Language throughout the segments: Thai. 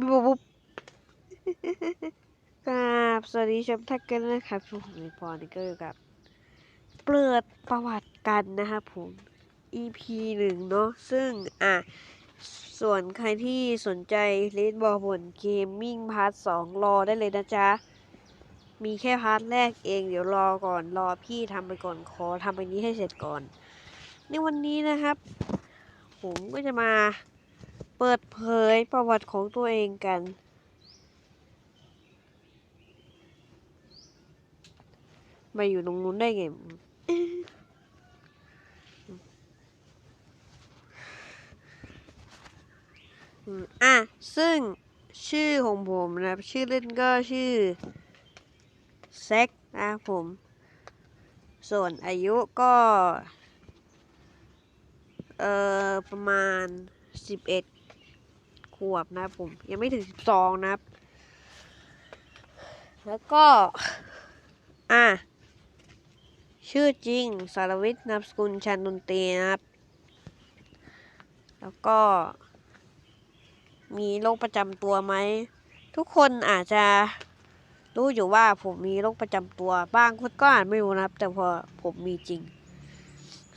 บิบบุ๊บครับสวัสดีชมทักกันนะครับผมมีพอนี่ก็อยู่กับ เปิดประวัติกันนะครับผม EP หนึ่งเนาะซึ่งอะส่วนใครที่สนใจเลดบอลบนเกมมิ่งพาร์ทสองรอได้เลยนะจ๊ะ มีแค่พาร์ทแรกเองเดี๋ยวรอก่อนรอพี่ทำไปก่อนขอทำไปนี้ให้เสร็จก่อน ในวันนี้นะครับ ผมก็จะมา เปิดเผยประวัติของตัวเองกัน มาอยู่ตรงนู้นได้ไงอะ ซึ่งชื่อของผมนะชื่อเล่นก็ชื่อแซกนะผม ส่วนอายุก็ เอ่อ ประมาณ 11 วบนะผม ยังไม่ถึง12นะครับ แล้วก็ อะ ชื่อจริง สารวิทย์นามสกุลชันดนตรีนะครับ แล้วก็ มีโรคประจำตัวไหม ทุกคนอาจจะรู้อยู่ว่าผมมีโรคประจำตัว บ้างคนก็อาจไม่รู้นะครับ แต่พอผมมีจริง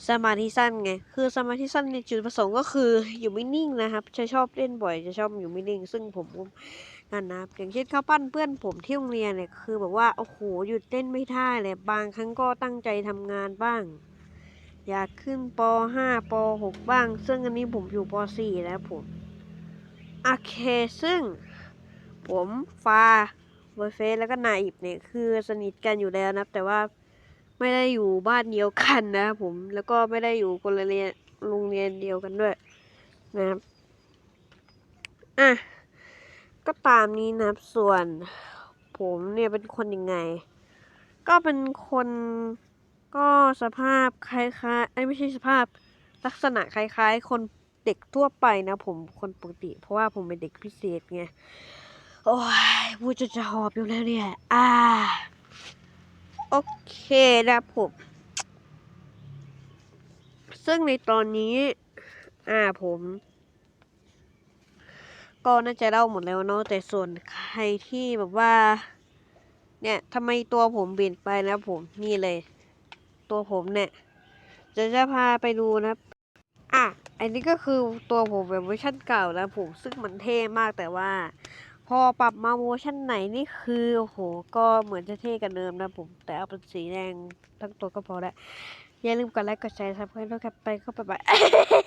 สมาธิสั้นไง คือสมาธิสั้นในจุดประสงค์ก็คืออยู่ไม่นิ่งนะครับจะชอบเล่นบ่อยจะชอบอยู่ไม่นิ่ง ซึ่งผมก็นั่นนะครับอย่างเช่นข้าวปั้นเพื่อนผมที่โรงเรียนเนี่ยคือแบบว่าโอ้โหหยุดเล่นไม่ได้เลยบางครั้งก็ตั้งใจทำงานบ้าง อยากขึ้นป .5 ป .6 บ้าง ซึ่งอันนี้ผมอยู่ป .4 แล้วผมโอเคซึ่ง ผมฟาเวอร์เฟสแล้วก็นายอิบเนี่ยคือสนิทกันอยู่แล้วนะแต่ว่า ไม่ได้อยู่บ้านเดียวกันนะครับผมแล้วก็ไม่ได้อยู่คนละเรียนโรงเรียนเดียวกันด้วยนะครับอะก็ตามนี้นะครับส่วนผมเนี่ยเป็นคนยังไง ก็เป็นคนก็สภาพคล้ายๆไอ้ยไม่ใช่สภาพลักษณะคล้ายๆ คนเด็กทั่วไปนะผมคนปกติ เพราะว่าผมเป็นเด็กพิเศษไง โอ้ยพูดจะจะหอบอยู่แล้วเนี่ย อ่า โอเคนะผม ซึ่งในตอนนี้ อ่าผม ก็น่าจะเล่าหมดแล้วเนาะแต่ส่วนใครที่แบบว่า เนี่ยทำไมตัวผมเปลี่ยนไปนะผมนี่เลย ตัวผมเนี่ยจะจะพาไปดูนะครับอะอันนี้ก็คือตัวผมแบบเวอร์ชันเก่าแล้วผมซึ่งมันเท่มากแต่ว่า พอปรับมาโมชันไหนนี่คือโอ้โห ก็เหมือนจะเท่กันเดิมนะผม แต่เอาเป็นสีแดงทั้งตัวก็พอแล้ว อย่าลืมกดไลค์กดแชร์ซับเพื่อนด้วยครับไปเข้าไปไป